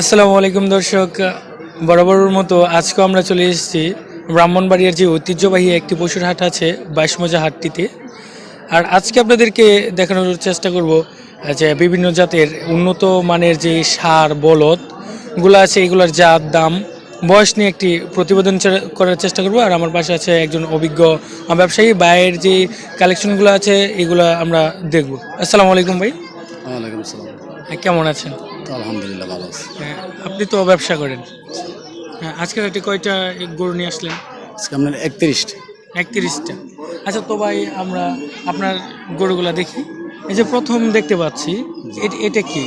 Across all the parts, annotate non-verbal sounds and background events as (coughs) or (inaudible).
আসসালামু আলাইকুম দর্শক। বরাবরের মতো আজকেও আমরা চলে এসেছি ব্রাহ্মণবাড়িয়ার যে ঐতিহ্যবাহী একটি পশুর হাট আছে বাইশমজা হাটটিতে। আর আজকে আপনাদেরকে দেখানোর চেষ্টা করব যে বিভিন্ন জাতের উন্নত মানের যে সার বলদগুলো আছে এগুলোর জাত দাম বয়স নিয়ে একটি প্রতিবেদন করার চেষ্টা করব। আর আমার পাশে আছে একজন অভিজ্ঞ ব্যবসায়ী বাইয়ের যে কালেকশনগুলো আছে এগুলো আমরা দেখব। আসসালামু আলাইকুম ভাই। ওয়ালাইকুম আসসালাম। হ্যাঁ, কেমন আছেন? তো আলহামদুলিল্লাহ ভালো আছি। হ্যাঁ, আপনি তো ব্যবসা করেন। হ্যাঁ আজকের হাটে কয়টা গরু নিয়ে আসলেন? আজকে আপনার একত্রিশটা। একত্রিশটা। আচ্ছা তো ভাই আমরা আপনার গরুগুলা দেখি। এই যে প্রথম দেখতে পাচ্ছি এটা কি?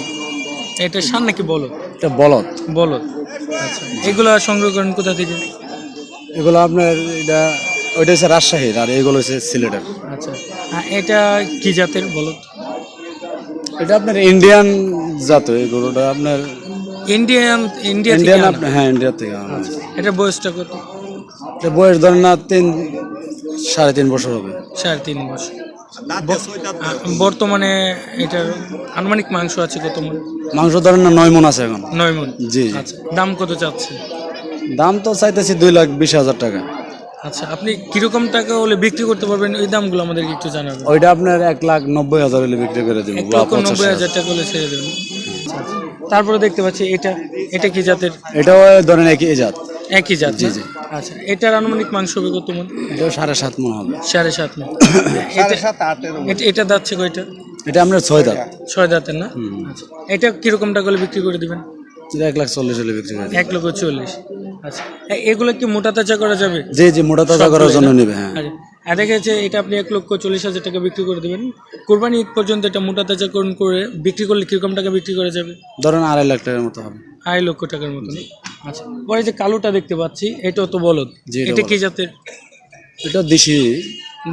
এটা সার নাকি বলো এটা বলদ। বলো আচ্ছা এগুলা সংগ্রহ করেন কোথা থেকে? এগুলো আপনার এটা ওইটা হচ্ছে রাজশাহীর আর এগুলো হচ্ছে সিলেটের। আচ্ছা হ্যাঁ এটা কি জাতের বলো এটা আপনার ইন্ডিয়ান জাত এই গরুটা আপনার ইন্ডিয়ান ইন্ডিয়া ইন্ডিয়ান। আপনার হ্যাঁ ইন্ডিয়া থেকে আনা। এটা বয়সটা কত? এটা বয়স ধরেন না তিন সাড়ে তিন বছর হবে। সাড়ে তিন বছর। বর্তমানে এটার আনুমানিক মাংস আছে কত মন? মাংস ধরেন না নয় মন আছে এখন। নয় মন? জি জি। আচ্ছা দাম কত চাচ্ছে দাম তো চাইতেছি দুই লাখ বিশ হাজার টাকা। আচ্ছা আপনি কীরকম টাকা হলে বিক্রি করতে পারবেন? ওই দামগুলো আমাদেরকে একটু জানাবেন। ওইটা আপনার এক লাখ নব্বই হাজার হলে বিক্রি করে দিব এক লক্ষ নব্বই হাজার। টাকা হলে ছেড়ে দেবেন। আচ্ছা, আচ্ছা। তারপরে দেখতে পাচ্ছি এটা এটা কি জাতের? এটাও ধরেন একই জাত। একই জাত জি, জি। আচ্ছা এটার আনুমানিক মাংস হবে কত মন? এটাও সাড়ে সাত মন হবে। সাড়ে সাত মন। (coughs) এটা এটা দাচ্ছে কয়টা? এটা আপনার ছয় দাঁত। ছয় দাঁতের না? আচ্ছা এটা কীরকম টাকা হলে বিক্রি করে দিবেন? এক লাখ চল্লিশ হলে বিক্রি করে। এক লক্ষ চল্লিশ। আচ্ছা। এগুলো কি মোটা তাজা করা যাবে? জি জি মোটা তাজা করার জন্য নেবে হ্যাঁ। আরে আর দেখা যাচ্ছে এটা আপনি এক লক্ষ চল্লিশ হাজার টাকা বিক্রি করে দেবেন। কোরবানি ঈদ পর্যন্ত এটা মোটা তাজা করুন করে বিক্রি করলে কীরকম টাকা বিক্রি করা যাবে? ধরেন আড়াই লাখ টাকার মতো হবে। আড়াই লক্ষ টাকার মতন আচ্ছা। পরে যে কালোটা দেখতে পাচ্ছি এটাও তো বলদ। এটা কি। জাতের? এটা দেশি।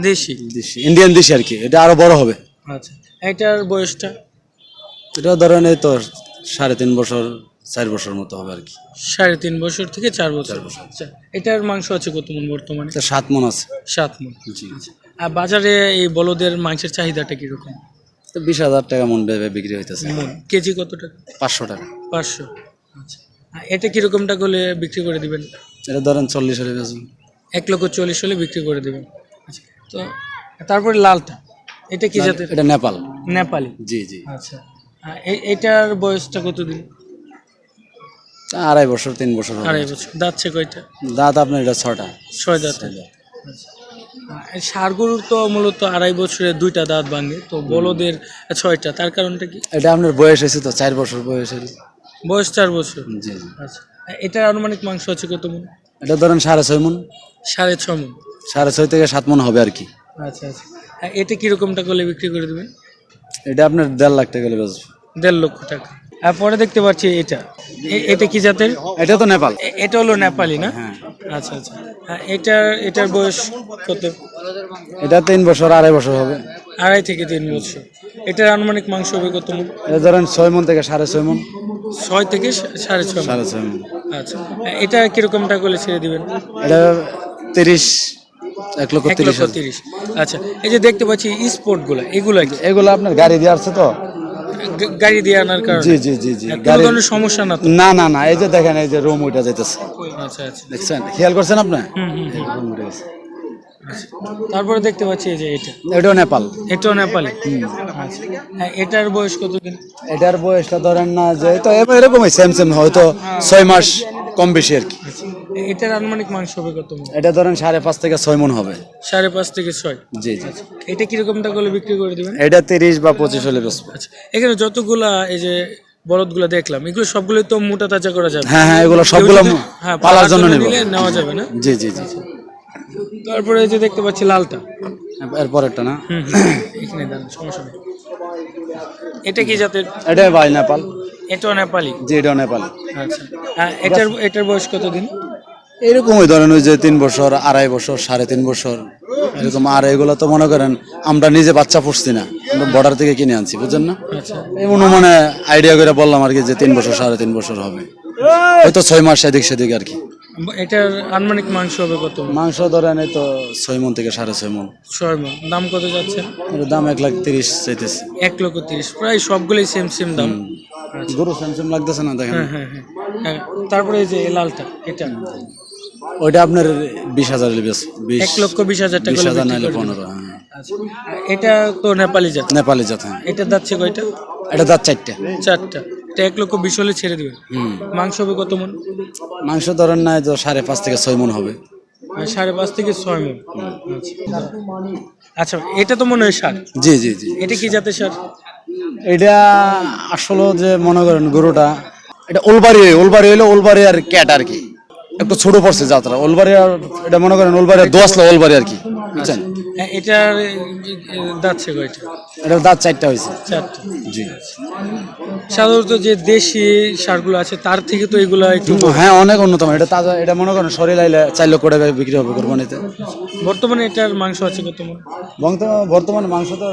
দেশি। দেশি। ইন্ডিয়ান দেশি আর কি। এটা আরও বড় হবে। আচ্ছা। এটার বয়সটা? এটা ধরেন এই তো সাড়ে তিন বছর চার বছর মতো হবে আর কি। সাড়ে তিন বছর থেকে চার বছর। আচ্ছা এটার মাংস আছে কত মন বর্তমানে? এটা সাত মন আছে। সাত মন। জি। আর বাজারে এই বলদের মাংসের চাহিদাটা কীরকম? তো বিশ হাজার টাকা মন ভেবে বিক্রি হইতেছে। মন। কেজি কত টাকা? পাঁচশো টাকা। পাঁচশো। আচ্ছা আর এটা কীরকম টাকা হলে বিক্রি করে দিবেন? এটা ধরেন চল্লিশ হলে বেচুন। এক লক্ষ চল্লিশ হলে বিক্রি করে দেবেন। আচ্ছা তো তারপরে লালটা এটা কি জাতের? এটা নেপাল। নেপালি। জি জি। আচ্ছা এটার বয়সটা কতদিন? আড়াই বছর তিন বছর হবে। আড়াই বছর। কয়টা? দাঁত আপনার এটা ছটা ছয় দাঁত। আচ্ছা। ষাড় গরুর তো মূলত আড়াই বছরে দুইটা দাঁত ভাঙে তো বলদের ছয়টা তার কারণটা কি? এটা আপনার বয়স হয়েছে তো চার বছর বয়সের বয়স চার বছর? জি। জি আচ্ছা। এটার আনুমানিক মাংস আছে কত মন? এটা ধরেন সাড়ে ছয় মন। সাড়ে ছ মন। সাড়ে ছয় থেকে সাত মন হবে আর কি। আচ্ছা আচ্ছা। আর এটা কীরকম টাকা হলে বিক্রি করে দেবেন? এটা আপনার দেড় লাখ টাকা বেচবো। দেড় লক্ষ টাকা। আর পরে দেখতে পাচ্ছি এটা। এটা কি জাতের? এটা তো নেপাল। এটা হলো নেপালি না? হ্যাঁ। আচ্ছা আচ্ছা। আর এটার এটার বয়স কত? এটা তিন বছর আড়াই বছর হবে। আড়াই থেকে তিন বছর। এটার আনুমানিক মাংস হবে কত মন? ধরেন ছয় মন থেকে সাড়ে ছয় মন। ছয় থেকে সাড়ে ছয় সাড়ে ছয় মন। আচ্ছা। এটা কীরকম টাকা হলে ছেড়ে দিবেন? এটা তিরিশ এক লক্ষ তিরিশ আচ্ছা এই যে দেখতে পাচ্ছি স্পোর্টগুলা এগুলা কি? এগুলো আপনার গাড়ি দিয়ে আসছে তো। গাড়ি দিয়ে আনার কারণে? জি জি জি জি গাড়ি ধরনের সমস্যা না তো? না না না এই যে দেখেন এই যে রুম উঠে যাইতেছে। আচ্ছা আচ্ছা। দেখছেন? খেয়াল করছেন আপনি। রুম উঠে গেছে। তারপরে দেখতে পাচ্ছি এই যে এটা। এটাও নেপাল। এটাও নেপালি? আচ্ছা হ্যাঁ এটার বয়স কতদিন এটার বয়সটা ধরেন না যে তো এরকমই সেম সেম হয়তো ছয় মাস কম বেশি আর কি। আচ্ছা। এটার আনুমানিক মাংস হবে কত? এটা ধরেন সাড়ে পাঁচ থেকে ছয় মন হবে। সাড়ে পাঁচ থেকে ছয়? জি জি। এটা কীরকম টাকা হলে বিক্রি করে দিবেন? এটা তিরিশ বা পঁচিশ হলে বেচবো। আচ্ছা এখানে যতগুলা এই যে বলদগুলা দেখলাম এগুলো সবগুলো তো মোটা তাজা করা যাবে। হ্যাঁ হ্যাঁ এগুলো কেউ সবগুলো যদি- হ্যাঁ পালার জন্য নেব। নিলে নেওয়া যাবে না? জি জি জি তারপরে এই যে দেখতে পাচ্ছি লালটা। এরপরেরটা না? হুম এখানে দাঁড়ান সমস্যা নেই। এটা কি জাতের? এটা ভাই নেপাল। এটাও নেপালি? জি এটাও নেপাল। আচ্ছা। আর এটার এটার বয়স কতদিন? এরকমই ধরেন ওই যে তিন বছর আড়াই বছর সাড়ে তিন বছর এরকম আর এগুলো তো মনে করেন আমরা নিজে বাচ্চা পুষছি না আমরা বর্ডার থেকে কিনে আনছি বুঝছেন না? এমন মানে আইডিয়া করে বললাম আর কি যে তিন বছর সাড়ে তিন বছর হবে। হয়তো ছয় মাস এদিক সেদিক আর কি। এটার আনুমানিক মাংস হবে কত? মাংস ধরেন এই তো ছয় মন থেকে সাড়ে ছয় মন। ছয় মন। দাম কত যাচ্ছে? দাম এক লাখ তিরিশ চাইতেছে। এক লক্ষ তিরিশ। প্রায় সবগুলোই সেম সেম দাম। গরু স্যামসাম লাগতেছে না দেখেন। হ্যাঁ হ্যাঁ হ্যাঁ। তারপরে এই যে লালটা এটা? ওইটা আপনার বিশ হাজার এক লক্ষ বিশ হাজার টাকা বিশ হাজার নাইলে পনেরো হ্যাঁ। আচ্ছা। এটা তো নেপালি জাত? নেপালি জাত হ্যাঁ। এটা যাচ্ছে কয়টা? এটা দাঁত চারটে। চারটা। এক লক্ষ বিশ হলে ছেড়ে দিবেন? মাংস হবে কত মন? মাংস ধরেন না তো সাড়ে পাঁচ থেকে ছয় মন হবে। সাড়ে পাঁচ থেকে ছয় মন। আচ্ছা। এটা তো মনে হয় সার। জি জি জি। এটা কি জাতের সার? এটা আসলে যে মনে করেন গরুটা এটা ওলবাড়ি ওলবাড়ি হইল ওলবাড়ি আর ক্যাট আর কি। একটু ছোট পড়ছে যাত্রা। ওলবাড়ি আর এটা মনে করেন ওলবাড়ি আর দোয়াশলা ওলবাড়ি আর কি বুঝছেন? এটার যাচ্ছে কয়টা এটা? দাঁত চারটা হয়েছে। চারটা। জি। সাধারণত যে দেশি সারগুলো আছে তার থেকে তো এগুলো একটু হ্যাঁ অনেক উন্নতম। এটা তাজা এটা মনে করেন শরীর আইলে চার লক্ষ টাকায় বিক্রি হবে কোরবানিতে। বর্তমানে এটার মাংস আছে কত মন? বর্তমানে বর্তমানে মাংস তো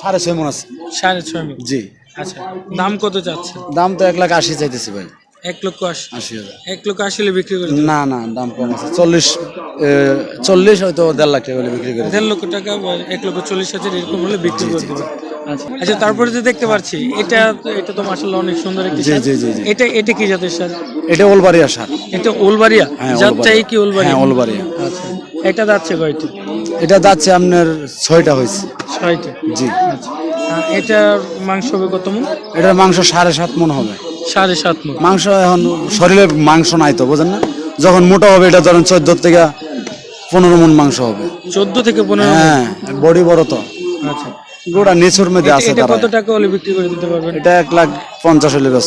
সাড়ে ছয় মন আছে। সাড়ে ছয় মন। জি। আচ্ছা। দাম কত চাচ্ছে দাম তো এক লাখ আশি চাইতেছি ভাই। এক লক্ষ আশি হাজার। এক লক্ষ আশি হলে বিক্রি করে না না দাম কম আছে। চল্লিশ হয়তো দেড় লাখ টাকা হলে বিক্রি করে দেড় লক্ষ টাকা এক লক্ষ চল্লিশ হাজার এরকম হলে বিক্রি করে আচ্ছা। আচ্ছা তারপরে যে দেখতে পাচ্ছি এটা এটা তো অনেক সুন্দর একটি জি, জি। এটা এটা কি জাতের সার এটা ওলবাড়িয়া সার এটা ওলবাড়িয়া? হ্যাঁ জাতটাই কি ওলবাড়িয়া? হ্যাঁ ওলবাড়িয়া। আচ্ছা এটা যাচ্ছে কয়টি? এটা যাচ্ছে আপনার ছয়টা হয়েছে। ছয়টি। জি। আচ্ছা। এটার মাংস হবে কত মন? এটার মাংস সাড়ে সাত মন হবে। সাড়ে সাত মন মাংস এখন শরীরে মাংস নাই তো বোঝেন না? যখন মোটা হবে এটা ধরেন চোদ্দ থেকে পনেরো মন মাংস হবে। চোদ্দ থেকে পনেরো হ্যাঁ বডি বড় তো। আচ্ছা। গোটা নেচুর মধ্যে আছে এটা কত টাকা হলে বিক্রি করে দিতে পারবেন? এটা এক লাখ পঞ্চাশ হলে বেশ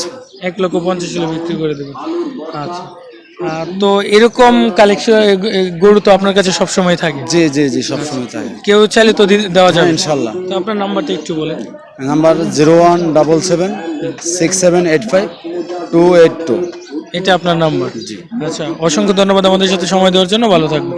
এক লক্ষ পঞ্চাশ হলে বিক্রি করে দেবেন। আচ্ছা। তো এরকম কালেকশন গরু তো আপনার কাছে সব সময় থাকে? জি জি জি সবসময় থাকে। কেউ চাইলে তো দেওয়া যাবে ইনশাআল্লাহ ইনশাল্লাহ। তো আপনার নাম্বারটা একটু বলেন number zero one double seven six seven eight five two eight two. এটা আপনার নাম্বার। জি। আচ্ছা অসংখ্য ধন্যবাদ আমাদের সাথে সময় দেওয়ার জন্য। ভালো থাকবেন।